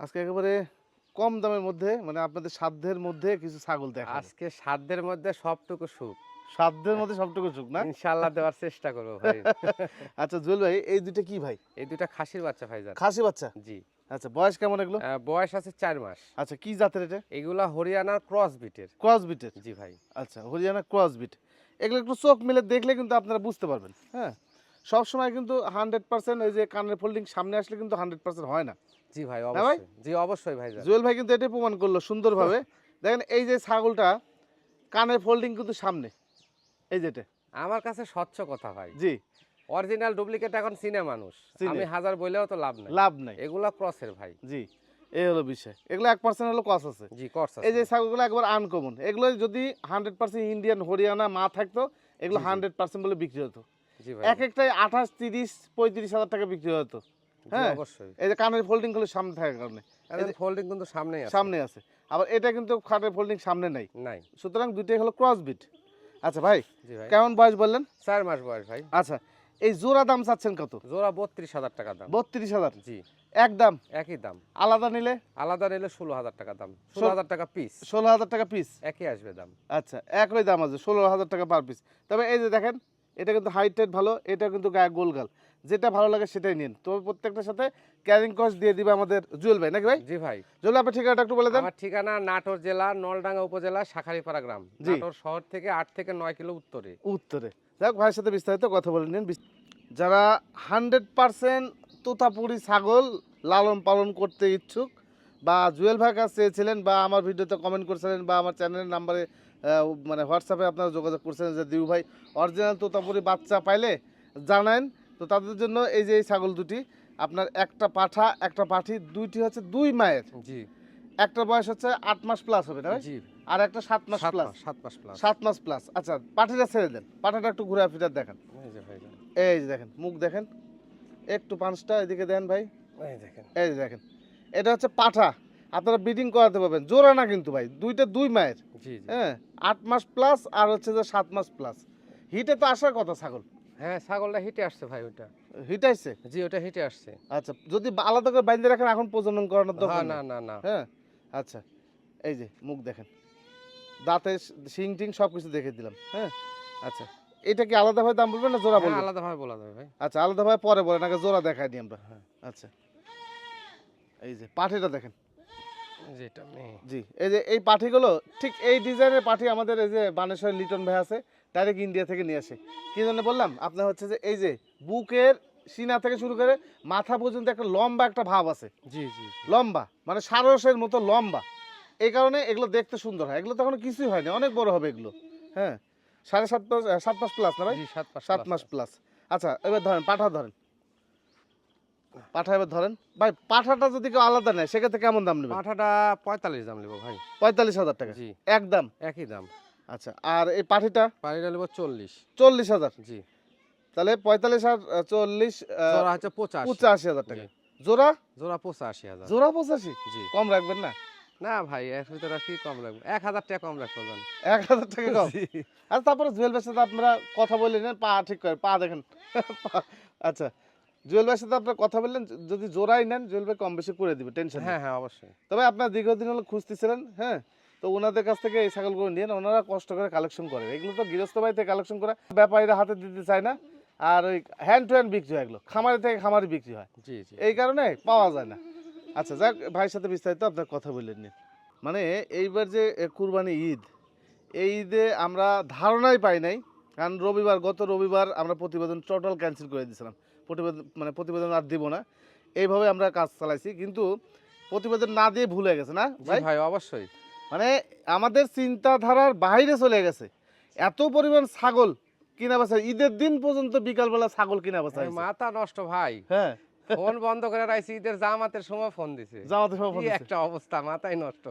আজকে একেবারে কম দামের মধ্যে মানে আপনাদের সাধ্যের মধ্যে কিছু ছাগল দেখা আজকে সাধ্যের মধ্যে সবটুকু সুখ। সাধ্যের মধ্যে সবটুকু সুখ না? ইনশাল্লাহ দেওয়ার চেষ্টা করব ভাই। আচ্ছা জুয়েল ভাই এই দুইটা কি ভাই? এই দুটা খাসির বাচ্চা ভাইজান খাসি বাচ্চা? জি। আচ্ছা বয়স কেমন এগুলো? বয়স আছে চার মাস। আচ্ছা কি জাতের এটা? এগুলা হরিয়ানার ক্রস বিটের। ক্রস বিটের? জি ভাই। আচ্ছা হরিয়ানা ক্রস বিট। এগুলো একটু চোখ মিলে দেখলে কিন্তু আপনারা বুঝতে পারবেন হ্যাঁ? সব সময় কিন্তু হান্ড্রেড পার্সেন্ট ওই যে কানের ফোল্ডিং সামনে আসলে কিন্তু হান্ড্রেড পার্সেন্ট হয় না। জি ভাই অবশ্যই। জি অবশ্যই ভাইজান। জুয়েল ভাই কিন্তু প্রমাণ করল সুন্দরভাবে। দেখেন এই যে ছাগলটা কানের ফোল্ডিং কিন্তু সামনে। এই যেটা আমার কাছে স্বচ্ছ কথা ভাই। জি। অরিজিনাল ডুপ্লিকেট এখন চিনে মানুষ। আমি হাজার বইলেও তো লাভ নাই। লাভ নাই। এগুলা ক্রসের ভাই। জি এই হলো বিষয়। এগুলো এক পার্সেন্ট হলো কস আছে। জি ক্রস এই যে ছাগলগুলো একবার আনকমন এগুলো যদি হান্ড্রেড পার্সেন্ট ইন্ডিয়ান হরিয়ানা মা থাকতো এগুলো। হান্ড্রেড পার্সেন্ট বলে বিক্রি হতো। এক একটাই আঠাশ তিরিশ পঁয়ত্রিশ হাজার টাকা বিক্রি হতো। হ্যাঁ। অবশ্যই। এই যে কানের ফোল্ডিংগুলো সামনে থাকার কারণে। ফোল্ডিং কিন্তু সামনেই আছে। সামনে আছে। আবার এটা কিন্তু কানের ফোল্ডিং সামনে নাই। নাই। সুতরাং দুইটাই হলো ক্রস বিট আচ্ছা ভাই কেমন বয়স বললেন? চার মাস বয়স ভাই। আচ্ছা এই জোড়া দাম চাচ্ছেন কত? জোড়া বত্রিশ হাজার টাকা দাম। বত্রিশ হাজার। জি। একদম একই দাম। আলাদা নিলে? আলাদা নিলে ষোলো হাজার টাকা দাম। ষোলো হাজার টাকা পিস ষোলো হাজার টাকা পিস একই আসবে দাম। আচ্ছা একই দাম আছে ষোলো হাজার টাকা পার পিস তবে এই যে দেখেন এটা কিন্তু হাইট টাইট ভালো এটা কিন্তু গায়ে গোলগাল যেটা ভালো লাগে সেটাই নিন। তো প্রত্যেকটার সাথে ক্যারিং কস্ট দিয়ে দিবে আমাদের জুয়েল ভাই নাকি ভাই? জি ভাই। জুয়েল আপনার ঠিকানাটা একটু বলে দেন। আমার ঠিকানা নাটোর জেলা নলডাঙ্গা উপজেলা শাখারিপাড়া গ্রাম। নাটোর শহর থেকে আট থেকে নয় কিলো উত্তরে। উত্তরে। যাক ভাইয়ের সাথে বিস্তারিত কথা বলে নিন। যারা হান্ড্রেড পার্সেন্ট তোতাপুরি ছাগল লালন পালন করতে ইচ্ছুক বা জুয়েল ভাই কাছে চেয়েছিলেন বা আমার ভিডিওতে কমেন্ট করেছিলেন বা আমার চ্যানেলের নাম্বারে মানে হোয়াটসঅ্যাপে আপনারা যোগাযোগ করছিলেন যে দিউ ভাই অরিজিনাল তোতাপুরি বাচ্চা পাইলে জানান তো তাদের জন্য এই যে এই ছাগল দুটি আপনার একটা পাঠা একটা পাঠি দুইটি হচ্ছে দুই মায়ের। জি। একটা বয়স হচ্ছে আট মাস প্লাস হবে না? জি। আর একটা সাত মাস প্লাস সাত মাস প্লাস সাত মাস প্লাস আচ্ছা পাঠিটা ছেড়ে দেন। পাঠাটা একটু ঘুরে ফিরে দেখান। এই যে ভাই এই যে দেখেন মুখ দেখেন। একটু পাঁচটা এদিকে দেন ভাই। এই দেখেন। এই যে দেখেন। এটা হচ্ছে পাঠা। আপনারা ব্রিডিং করাতে পারবেন। জোড়া না কিন্তু ভাই দুইটা দুই মায়ের। হ্যাঁ আট মাস প্লাস আর হচ্ছে যে সাত মাস প্লাস হিটে তো আসার কথা ছাগল। হ্যাঁ ছাগলটা হিটে আসছে ভাই ওটা হিট আসছে? জি ওটা হিটে আসছে। আচ্ছা যদি আলাদা করে বাইন্দে রাখেন এখন প্রজনন করানোর হ্যাঁ দরকার না না না। হ্যাঁ? আচ্ছা এই যে মুখ দেখেন। দাঁতে শিং টিং সব কিছু দেখে দিলাম হ্যাঁ? আচ্ছা এটা কি আলাদাভাবে দাম বলবেন না জোড়া হ্যাঁ, বলবেন? আলাদাভাবে বলা যাবে ভাই। আচ্ছা আলাদাভাবে পরে বলেন আগে জোড়া দেখাই দিই আমরা হ্যাঁ। আচ্ছা। এই যে পাঠিটা দেখেন। জি এই যে এই পাঠিগুলো ঠিক এই ডিজাইনের পাঠি আমাদের এই যে বানেশ্বর লিটন ভাই আছে ডাইরেক্ট ইন্ডিয়া থেকে নিয়ে আসে। কি জন্য বললাম? আপনার হচ্ছে যে এই যে বুকের সিনা থেকে শুরু করে মাথা পর্যন্ত একটা লম্বা একটা ভাব আছে। জি জি। লম্বা মানে সারসের মতো লম্বা। এই কারণে এগুলো দেখতে সুন্দর হয়। এগুলো তো এখনও কিছুই হয়নি অনেক বড় হবে এগুলো। হ্যাঁ সাড়ে সাত মাস সাত মাস প্লাস না ভাই? সাত মাস প্লাস আচ্ছা এবার ধরেন পাঠা ধরেন। পাঠা এবার ধরেন। ভাই পাঠাটা যদি কেউ আলাদা নেয় সেক্ষেত্রে কেমন দাম নেবে পাঠাটা পঁয়তাল্লিশ দাম নেব ভাই। পঁয়তাল্লিশ হাজার টাকা? জি। একদম একই দাম। আচ্ছা আর এই পাঠিটা? নেব চল্লিশ। চল্লিশ হাজার? জি। তাহলে পঁয়তাল্লিশ আর চল্লিশ হচ্ছে পঁচাশি। পঁচাশি হাজার টাকা। জোড়া? জোড়া পঁচাশি হাজার। জোড়া পঁচাশি? জি। কম রাখবেন না? না ভাই এর ভিতরে কম রাখব? এক হাজার টাকা কম রাখব এক হাজার টাকা কম? আর তারপরে জুয়েল সাথে আপনারা কথা বলে নেন পা ঠিক করে পা দেখেন। আচ্ছা জুয়েল ভাইয়ের সাথে আপনার কথা বললেন যদি জোড়াই নেন জুয়েল ভাই কম বেশি করে দিবে টেনশন হ্যাঁ হ্যাঁ অবশ্যই। তবে আপনার দীর্ঘদিন হলো খুঁজতেছিলেন হ্যাঁ? তো ওনাদের কাছ থেকে এই ছাগলগুলো নিয়ে ওনারা কষ্ট করে কালেকশন করে। এগুলো তো গৃহস্থ বাড়িতে কালেকশন করে ব্যাপারীরা হাতে দিতে চায় না। আর ওই হ্যান্ড টু হ্যান্ড বিক্রি হয় এগুলো খামারি থেকে খামারি বিক্রি হয়। জি জি। এই কারণে পাওয়া যায় না। আচ্ছা যাক ভাইয়ের সাথে বিস্তারিত আপনার কথা বললেন নিন মানে এইবার যে কুরবানি ঈদ এই ঈদে আমরা ধারণাই পাই নাই। কারণ রবিবার গত রবিবার আমরা প্রতিবেদন টোটাল ক্যান্সেল করে দিয়েছিলাম। প্রতিবেদন মানে প্রতিবেদন আর দিব না। এইভাবে আমরা কাজ চালাইছি কিন্তু প্রতিবেদন না দিয়ে ভুলে গেছে না ভাই? ভাই অবশ্যই। মানে আমাদের চিন্তাধারার বাইরে চলে গেছে। এত পরিমাণ ছাগল কিনা বেচা ঈদের দিন পর্যন্ত বিকালবেলা ছাগল কিনা হয়েছে। মাথা নষ্ট ভাই। হ্যাঁ। ফোন বন্ধ করে রাখছি ঈদের জামাতের সময় ফোন দিছে। জামাতে সব কি একটা অবস্থা মাথায় নষ্ট।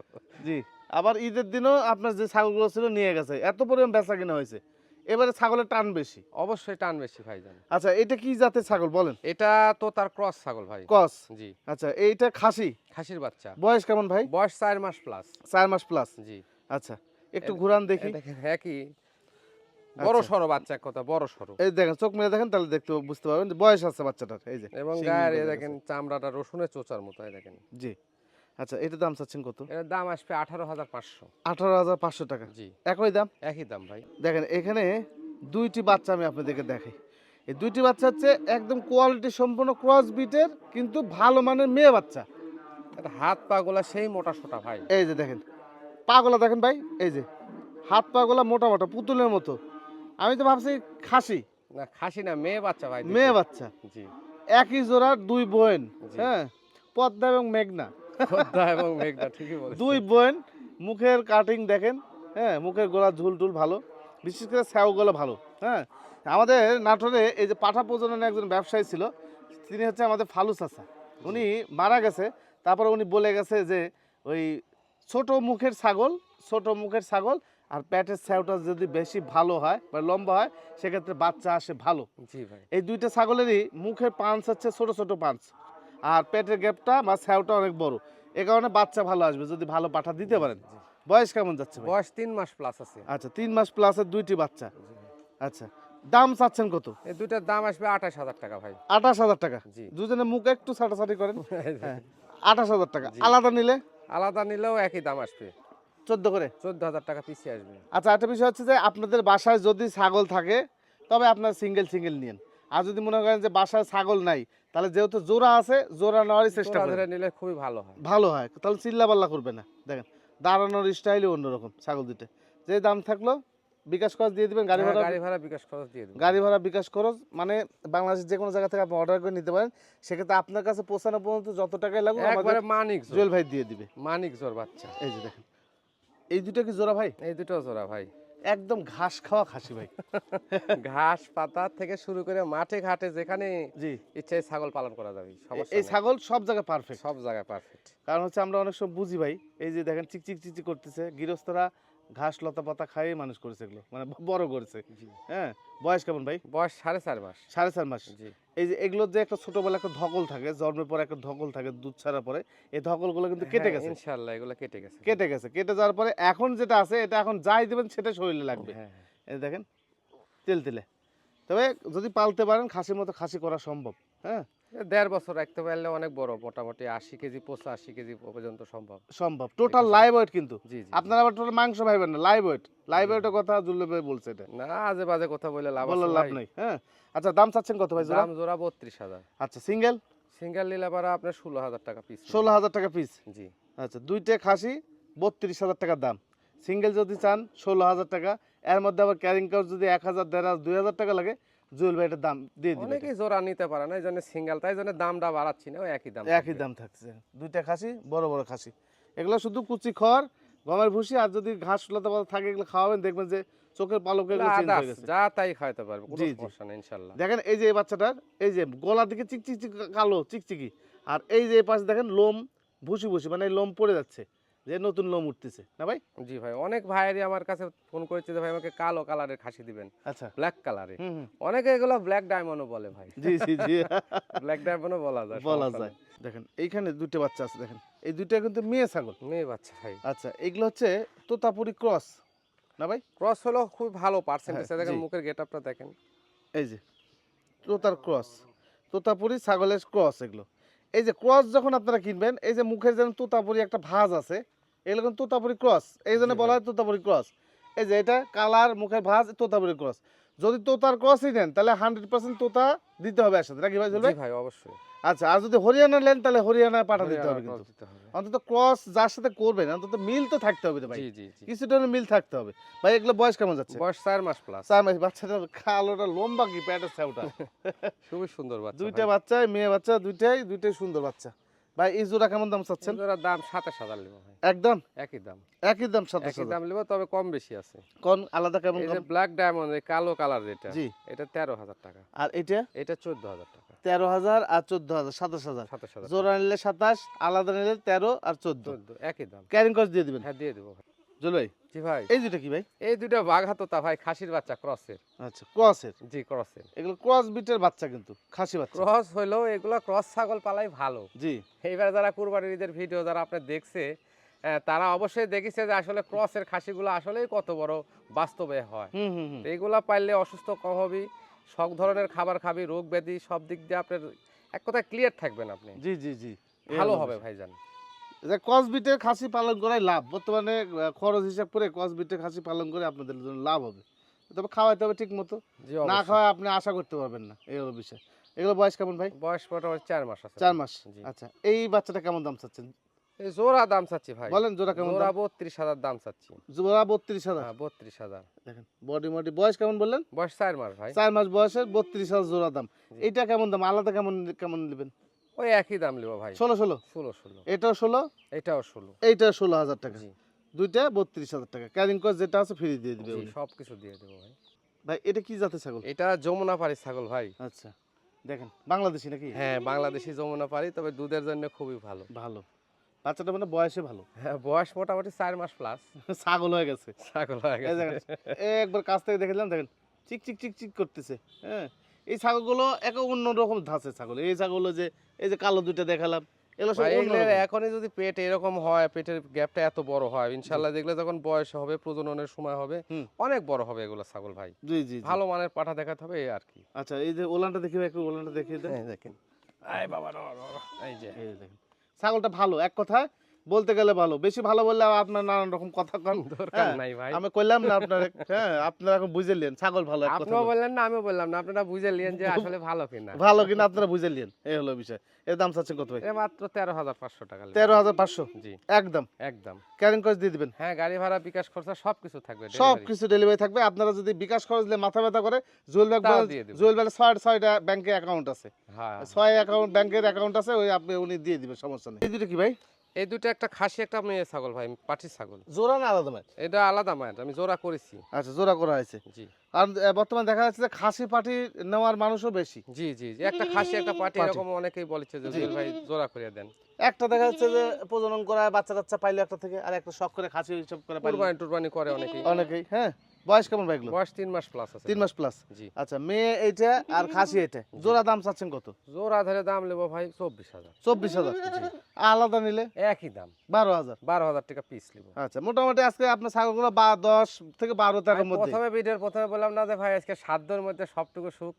জি। আবার ঈদের দিনও আপনার যে ছাগলগুলো ছিল নিয়ে গেছে এত পরিমাণ বেচা কিনা হয়েছে। এবারে ছাগলের টান বেশি। অবশ্যই টান বেশি ভাই জান আচ্ছা এটা কি জাতের ছাগল বলেন? এটা তো তার ক্রস ছাগল ভাই। কস জি। আচ্ছা এইটা খাসি? খাসির বাচ্চা। বয়স কেমন ভাই? বয়স চার মাস প্লাস চার মাস প্লাস জি। আচ্ছা একটু ঘুরান দেখি। দেখেন একই। বড় আচ্ছা। সরো বাচ্চা এক কথা বড় সরো। এই দেখেন চোখ মেরে দেখেন তাহলে দেখতে বুঝতে পারবেন বয়স আছে বাচ্চাটার এই যে এবং গায়ের দেখেন চামড়াটা রসুনের চোচার মতো এই দেখেন। জি। আচ্ছা এটার দাম চাচ্ছেন কত? এর দাম আসবে আঠারো হাজার পাঁচশো। আঠারো হাজার পাঁচশো টাকা। জি। একই দাম? একই দাম ভাই। দেখেন এখানে দুইটি বাচ্চা আমি আপনাদেরকে দেখাই। এই দুইটি বাচ্চা হচ্ছে একদম কোয়ালিটি সম্পন্ন ক্রস বিটের কিন্তু ভালো মানের মেয়ে বাচ্চা। এটা হাত পা গুলা সেই মোটা সোটা ভাই। এই যে দেখেন পাগলা দেখেন ভাই এই যে। হাত পাগলা মোটা মোটা পুতুলের মতো। আমি তো ভাবছি খাসি। না খাসি না মেয়ে বাচ্চা ভাই মেয়ে বাচ্চা। জি। একই জোড়ার দুই বোন। হ্যাঁ পদ্মা এবং মেঘনা। খোদ্দা এবং মেঘনা ঠিকই বলেছেন। দুই বোন মুখের কাটিং দেখেন হ্যাঁ মুখের গোড়া ঝুল টুল ভালো বিশেষ করে স্যাওগুলো ভালো হ্যাঁ। আমাদের নাটোরে এই যে পাঠা প্রজননের একজন ব্যবসায়ী ছিল তিনি হচ্ছে আমাদের ফালু চাচা। উনি মারা গেছে তারপর উনি বলে গেছে যে ওই ছোট মুখের ছাগল ছোট মুখের ছাগল আর প্যাটের স্যাওটা যদি বেশি ভালো হয় বা লম্বা হয় সেক্ষেত্রে বাচ্চা আসে ভালো। জি ভাই। এই দুইটা ছাগলেরই মুখের পাঞ্চ হচ্ছে ছোট ছোট পাঞ্চ। আর পেটের গ্যাপটা বা স্যাওটা অনেক বড়। এ কারণে বাচ্চা ভালো আসবে যদি ভালো পাঠা দিতে পারেন। বয়স কেমন যাচ্ছে বয়স তিন মাস প্লাস আছে। আচ্ছা তিন মাস প্লাসের দুইটি বাচ্চা। আচ্ছা দাম চাচ্ছেন কত? এই দুইটার দাম আসবে আঠাশ হাজার টাকা ভাই। আঠাশ হাজার টাকা? দুজনে মুখ একটু ছাটাছাটি করেন। হ্যাঁ আঠাশ হাজার টাকা। আলাদা নিলে? আলাদা নিলেও একই দাম আসবে। চোদ্দ করে? চোদ্দ হাজার টাকা পিছিয়ে আসবে। আচ্ছা একটা বিষয় হচ্ছে যে আপনাদের বাসায় যদি ছাগল থাকে তবে আপনার সিঙ্গেল সিঙ্গেল নিন আর যদি মনে করেন যে বাসায় ছাগল নাই তাহলে যেহেতু জোড়া আছে জোড়া নেওয়ারই চেষ্টা করেন। নিলে খুবই ভালো হয়। ভালো হয় তাহলে চিল্লা পাল্লা করবে না। দেখেন দাঁড়ানোর স্টাইলই অন্যরকম ছাগল দুটো যে দাম থাকল বিকাশ খরচ দিয়ে দিবেন গাড়ি হ্যাঁ, ভাড়া গাড়ি ভাড়া বিকাশ খরচ দিয়ে দেবো গাড়ি ভাড়া বিকাশ খরচ মানে বাংলাদেশের যে কোনো জায়গা থেকে আপনি অর্ডার করে নিতে পারেন। সেক্ষেত্রে আপনার কাছে পৌঁছানো পর্যন্ত যত টাকাই লাগুক আমাদের একবারে মানিক জুয়েল ভাই দিয়ে দিবে। মানিক জোর বাচ্চা। এই যে দেখেন। এই দুটো কি জোড়া ভাই? এই দুটো জোড়া ভাই। একদম ঘাস খাওয়া খাসি ভাই। ঘাস পাতা থেকে শুরু করে মাঠে ঘাটে যেখানে জি। ইচ্ছায় ছাগল পালন করা যাবে এই ছাগল সব জায়গায় পারফেক্ট সব জায়গায় পারফেক্ট কারণ হচ্ছে আমরা অনেক সময় বুঝি ভাই এই যে দেখেন চিকচিক চিকচিক করতেছে গৃহস্থরা ঘাস লতা পাতা খাইয়ে মানুষ করেছে এগুলো মানে বড় করেছে। জি। হ্যাঁ বয়স কেমন ভাই? বয়স সাড়ে চার মাস। সাড়ে চার মাস। জি। এই যে এগুলোর যে একটা ছোটবেলা একটা ধকল থাকে জন্মের পরে একটা ধকল থাকে দুধ ছাড়া পরে এই ধকলগুলো কিন্তু কেটে হ্যাঁ, গেছে। ইনশাআল্লাহ এগুলো কেটে গেছে। কেটে গেছে। কেটে যাওয়ার পরে এখন যেটা আছে এটা এখন যাই দিবেন সেটা শরীরে লাগবে। হ্যাঁ হ্যাঁ। এই দেখেন তেল তেলে তবে যদি পালতে পারেন খাসির মতো খাসি করা সম্ভব হ্যাঁ? দেড় বছর রাখতে পারলে অনেক বড় মোটামুটি আশি কেজি পঁচাশি কেজি পর্যন্ত সম্ভব। সম্ভব। টোটাল লাইভ ওয়েট কিন্তু? জি জি আপনারা আবার টোটাল মাংস ভাইবেন না লাইভ ওয়েট লাইভ ওয়েটের কথা দুর্লভ ভাই বলছে এটা। না আজে বাজে কথা বলে লাভ লাভ। নেই হ্যাঁ? আচ্ছা দাম চাচ্ছেন কত ভাই দাম জোড়া বত্রিশ হাজার। আচ্ছা সিঙ্গেল সিঙ্গেল নিলে পারা আপনার ষোলো হাজার টাকা পিস ষোলো হাজার টাকা পিস জি। আচ্ছা দুইটা খাসি বত্রিশ হাজার টাকার দাম। সিঙ্গেল যদি চান ষোলো হাজার টাকা। এর মধ্যে আবার ক্যারিং কার্ড যদি এক হাজার দেড় হাজার দুই হাজার টাকা লাগে জুয়েল ভাই এটার দাম দিয়ে অনেকেই জোড়া নিতে পারে না এই জন্য সিঙ্গেল তাই জন্য দামটা বাড়াচ্ছি না একই দাম একই দাম থাকছে। দুইটা খাসি বড় বড় খাসি। এগুলো শুধু কুচি খড় গমের ভুসি আর যদি ঘাস লতা পাতা থাকে এগুলো খাওয়াবেন দেখবেন যে চোখের পালক যা তাই খাইতে পারবে কোনো। সমস্যা নেই দেখেন এই যে এই বাচ্চাটার এই যে গলার দিকে চিকচিকচিক কালো চিকচিকি। আর এই যে এই পাশে দেখেন লোম ভুসি ভুসি মানে লোম পড়ে যাচ্ছে। যে নতুন লোম উঠতেছে না ভাই? জি ভাই অনেক ভাইয়েরই আমার কাছে ফোন করেছে যে ভাই আমাকে কালো কালারের খাসি দিবেন আচ্ছা। ব্ল্যাক কালারে। অনেকে এগুলো ব্ল্যাক ডায়মন্ডও বলে ভাই। জি জি জি। ব্ল্যাক ডায়মন্ডও বলা যায় বলা যায়। দেখেন এইখানে দুটো বাচ্চা আছে দেখেন। এই দুইটা কিন্তু মেয়ে ছাগল। মেয়ে বাচ্চা ভাই। আচ্ছা এগুলো হচ্ছে তোতাপুরি ক্রস না ভাই? ক্রস হলো খুব ভালো পার্সেন্টেজ হ্যাঁ, দেখেন। মুখের গেটআপটা দেখেন। এই যে তোতার ক্রস তোতাপুরি ছাগলের ক্রস এগুলো। এই যে ক্রস যখন আপনারা কিনবেন এই যে মুখের যেন তোতাপুরি একটা ভাঁজ আছে এগুলো কিন্তু তোতাপুরি ক্রস। এই জন্য বলা হয় তোতাপুরি ক্রস। এই যে এটা কালার মুখের ভাঁজ তোতাপুরি ক্রস। যদি তোতার ক্রসই নেন তাহলে হান্ড্রেড পার্সেন্ট তোতা দিতে হবে একসাথে। নাকি ভাই চলবে ভাই অবশ্যই। আচ্ছা আর যদি হরিয়ানা নেন তাহলে হরিয়ানায় পাঠা দিতে হবে কিন্তু। অন্তত ক্রস যার সাথে করবেন অন্তত মিল তো থাকতে হবে ভাই। জি কিছুটা মিল থাকতে হবে। ভাই এগুলো বয়স কেমন যাচ্ছে? বয়স চার মাস প্লাস চার মাস বাচ্চাটার কালোটা লম্বা কি প্যাটের ছাউটা? খুবই সুন্দর বাচ্চা দুইটা বাচ্চা মেয়ে বাচ্চা দুইটাই দুইটাই সুন্দর বাচ্চা। ভাই এই জোড়া কেমন দাম চাচ্ছেন? জোড়ার দাম সাতাশ হাজার নেব ভাই। একদম? একই দাম। একই দাম সাতাশ একই দাম নেব তবে কম বেশি আছে। কোন আলাদা কেমন এই যে ব্ল্যাক ডায়মন্ড এই কালো কালার যেটা জি। এটা তেরো হাজার টাকা। আর এটা? এটা চোদ্দ হাজার টাকা। তেরো হাজার আর চোদ্দ হাজার সাতাশ হাজার। সাতাশ হাজার জোড়া নিলে সাতাশ আলাদা নিলে তেরো আর চোদ্দ। চোদ্দ একই দাম। ক্যারিং কস্ট দিয়ে দিবেন? হ্যাঁ দিয়ে দেবো জল ভাই জি ভাই। এই দুটো কি ভাই? এই দুটো বাঘাতোতা ভাই খাসির বাচ্চা ক্রসের। আচ্ছা ক্রসের? জি ক্রসের। এগুলো ক্রস বিটের বাচ্চা কিন্তু খাসি বাচ্চা। ক্রস এগুলো ক্রস ছাগল পালাই ভালো। জি। এইবার যারা কুরবানির ঈদের ভিডিও যারা আপনি দেখছে তারা অবশ্যই দেখেছে যে আসলে ক্রসের খাসিগুলো আসলেই কত বড় বাস্তবে হয়। এইগুলা পাইলে অসুস্থ কম হবি সব ধরনের খাবার খাবি রোগ ব্যাধি সব দিক দিয়ে আপনার এক কথায় ক্লিয়ার থাকবেন আপনি। জি জি জি। ভালো হবে। ভাইজান। যে কসবিটের খাসি পালন করাই লাভ। বর্তমানে খরচ হিসাব করে কসবিটের খাসি পালন করে আপনাদের জন্য লাভ হবে। তবে খাওয়াইতে হবে ঠিক মতো না। খাওয়ায় আপনি আশা করতে পারবেন না এই হলো বিষয়। এগুলো বয়স কেমন ভাই? বয়স মোটামুটি চার মাস আছে। চার মাস? আচ্ছা এই বাচ্চাটা কেমন দাম চাচ্ছেন? এই জোড়া দাম চাচ্ছি ভাই। বলেন জোড়া কেমন জোড়া বত্রিশ হাজার দাম চাচ্ছি। জোড়া বত্রিশ হাজার? হ্যাঁ বত্রিশ হাজার। দেখেন বডি মডি বয়স কেমন বললেন? বয়স চার মাস ভাই। চার মাস বয়সের বত্রিশ হাজার জোড়া দাম। জি। এইটা কেমন দাম? আলাদা কেমন কেমন নেবেন? ওই একই দাম লিবো ভাই। ষোলো ষোলো? ষোলো ষোলো। এটাও ষোলো? এটাও ষোলো। এইটা ষোলো হাজার টাকা। দুইটা বত্রিশ হাজার টাকা। ক্যারিং কস্ট যেটা আছে ফ্রি দিয়ে দিবে সব কিছু দিয়ে দেবো ভাই। ভাই এটা কি জাতের ছাগল? এটা যমুনা পাড়ি ছাগল ভাই। আচ্ছা দেখেন বাংলাদেশি নাকি? হ্যাঁ বাংলাদেশি যমুনা পাড়ি তবে দুধের জন্য খুবই ভালো। ভালো। বাচ্চাটা মানে বয়সে ভালো। হ্যাঁ বয়স মোটামুটি চার মাস প্লাস ছাগল হয়ে গেছে। ছাগল হয়ে গেছে। একবার কাছ থেকে দেখলাম দেখেন চিক চিক চিক চিক করতেছে হ্যাঁ? এই ছাগলগুলো এক অন্যরকম ধাঁচের ছাগল। এই ছাগল যে এই যে কালো দুইটা দেখালাম। এখনই যদি পেট এরকম হয় পেটের গ্যাপটা এত বড় হয় ইনশাল্লাহ দেখলে যখন বয়স হবে প্রজননের সময় হবে অনেক বড় হবে এগুলো ছাগল ভাই। জি জি। ভালো মানের পাঠা দেখাতে হবে এই আর কি। আচ্ছা এই যে ওলানটা দেখি একটু ওলানটা দেখিয়ে দেখেন। এই বাবা এই যে। এই যে দেখেন। ছাগলটা ভালো এক কথায় বলতে গেলে ভালো। বেশি ভালো বললে আপনার নানান রকম কথা কন। দরকার হ্যাঁ, নাই ভাই। আমি কইলাম না আপনার। হ্যাঁ আপনারা এখন বুঝেলেন ছাগল ভালো আপনিও বললেন না আমিও বললাম না আপনারা বুঝে নিলেন যে আসলে ভালো কিনা। ভালো কিনা আপনারা বুঝেলেন। এই হলো বিষয়। এর দাম চাচ্ছেন কত ভাই? এ মাত্র তেরো হাজার পাঁচশো টাকা লাগবে। তেরো হাজার পাঁচশো? জি। একদম? একদম। ক্যারিং কস্ট দিয়ে দিবেন? হ্যাঁ গাড়ি ভাড়া বিকাশ খরচা সব কিছু থাকবে সব কিছু ডেলিভারি থাকবে। আপনারা যদি বিকাশ খরচ দিলে মাথা ব্যথা করে জুয়েল দেবো। জুয়েল ব্যাংক ছয় ছয়টা ব্যাংকে অ্যাকাউন্ট আছে। হ্যাঁ ছয় অ্যাকাউন্ট ব্যাংকের অ্যাকাউন্ট আছে ওই আপনি উনি দিয়ে দিবেন সমস্যা নেই। এই দুটো কি ভাই? এই দুটো একটা খাসি একটা মেয়ে ছাগল ভাই পাটি ছাগল। জোড়া না আলাদা মাছ এটা আলাদা মায়ের আমি জোড়া করেছি। আচ্ছা জোড়া করা হয়েছে। জি। কারণ বর্তমানে দেখা যাচ্ছে যে খাসি পাটি নেওয়ার মানুষও বেশি। জি জি একটা খাসি একটা পাটি। এরকম অনেকেই বলেছে যে জুয়েল ভাই জোড়া করে দেন। একটা দেখা যাচ্ছে যে প্রজনন করা বাচ্চা কাচ্চা পাইলে একটা থেকে আর একটা শখ করে খাসি হিসাব করে পাইলে। কুরবানি টুরবানি করে অনেকেই। অনেকেই হ্যাঁ। বয়স কেমন ভাইগুলো বয়স তিন মাস প্লাস আছে তিন মাস প্লাস জি। আচ্ছা মেয়ে এইটা আর খাসি এটা জোড়া দাম চাচ্ছেন কত? জোড়া ধরে দাম নেব ভাই চব্বিশ হাজার। চব্বিশ হাজার? আলাদা নিলে? একই দাম। বারো হাজার। বারো হাজার টাকা পিস নেব। আচ্ছা মোটামুটি আজকে আপনার ছাগলগুলো বা দশ থেকে বারো তেরোর মধ্যে। প্রথমে ভিডিওর প্রথমে বললাম না যে ভাই আজকে সাধ্যের মধ্যে সবটুকু সুখ।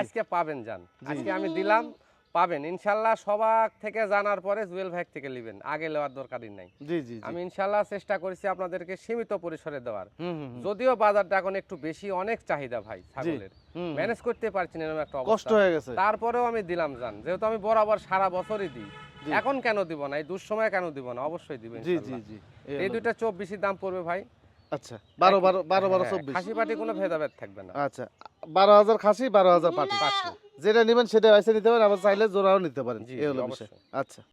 আজকে পাবেন যান। আজকে আমি দিলাম পাবেন। ইনশাল্লাহ সবার থেকে জানার পরে জুয়েল ভাই থেকে নেবেন। আগে নেওয়ার দরকারই নাই। জি জি। আমি ইনশাল্লাহ চেষ্টা করেছি আপনাদেরকে সীমিত পরিসরে দেওয়ার। যদিও বাজারটা এখন একটু বেশি অনেক চাহিদা ভাই ছাগলের। ম্যানেজ করতে পারছি না এরকম একটা কষ্ট হয়ে গেছে। তারপরেও আমি দিলাম জান যেহেতু আমি বরাবর সারা বছরই দিই। এখন কেন দিব না? এই দুঃসময় কেন দিব না? অবশ্যই দিবেন জি জি জি। এই। দুইটা চব্বিশই দাম পড়বে ভাই। আচ্ছা বারো বারো বারো বারো হ্যাঁ, চব্বিশ। খাসি পাটি কোনো ভেদাভেদ থাকবে না। আচ্ছা বারো হাজার খাসি বারো হাজার পাটি। যেটা নেবেন সেটা বাইসে নিতে পারেন আবার চাইলে জোড়াও নিতে পারেন। এই হলো বিষয়। আচ্ছা।